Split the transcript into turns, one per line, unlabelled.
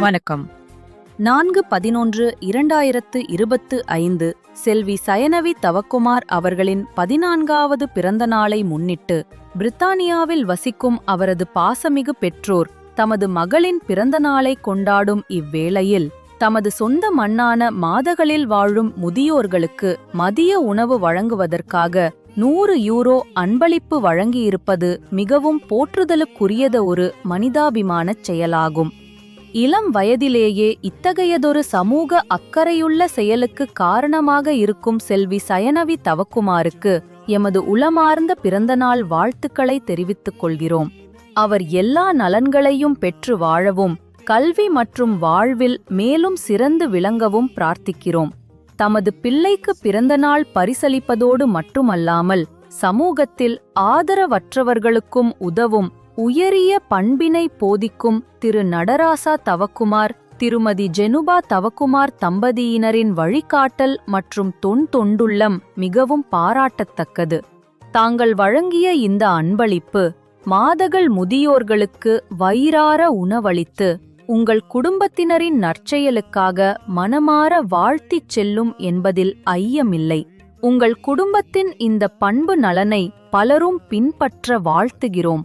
வணக்கம். நான்கு பதினொன்று இரண்டாயிரத்து இருபத்து ஐந்து செல்வி சயனவி தவக்குமார் அவர்களின் பதினான்காவது பிறந்த நாளை முன்னிட்டு பிரித்தானியாவில் வசிக்கும் அவரது பாசமிகு பெற்றோர் தமது மகளின் பிறந்த நாளை கொண்டாடும் இவ்வேளையில் தமது சொந்த மண்ணான மாதகளில் வாழும் முதியோர்களுக்கு மதிய உணவு வழங்குவதற்காக நூறு யூரோ அன்பளிப்பு வழங்கியிருப்பது மிகவும் போற்றுதலுக்குரியத ஒரு மனிதாபிமானச் செயலாகும். இளம் வயதிலேயே இத்தகையதொரு சமூக அக்கறையுள்ள செயலுக்கு காரணமாக இருக்கும் செல்வி சயனவி தவக்குமாருக்கு எமது உளமார்ந்த பிறந்தநாள் வாழ்த்துக்களை தெரிவித்துக் கொள்கிறோம். அவர் எல்லா நலன்களையும் பெற்று வாழவும் கல்வி மற்றும் வாழ்வில் மேலும் சிறந்து விளங்கவும் பிரார்த்திக்கிறோம். தமது பிள்ளைக்கு பிறந்தநாள் பரிசளிப்பதோடு மட்டுமல்லாமல் சமூகத்தில் ஆதரவற்றவர்களுக்கும் உதவும் உயரிய பண்பினை போதிக்கும் திரு நடராசா தவக்குமார் திருமதி ஜெனுபா தவக்குமார் தம்பதியினரின் வழிகாட்டல் மற்றும் தொன் தொண்டுள்ளம் மிகவும் பாராட்டத்தக்கது. தாங்கள் வழங்கிய இந்த அன்பளிப்பு மாதகள் முதியோர்களுக்கு வயிறார உணவளித்து உங்கள் குடும்பத்தினரின் நற்செயலுக்காக மனமாற வாழ்த்திச் செல்லும் என்பதில் ஐயமில்லை. உங்கள் குடும்பத்தின் இந்த பண்பு நலனை பலரும் பின்பற்ற வாழ்த்துகிறோம்.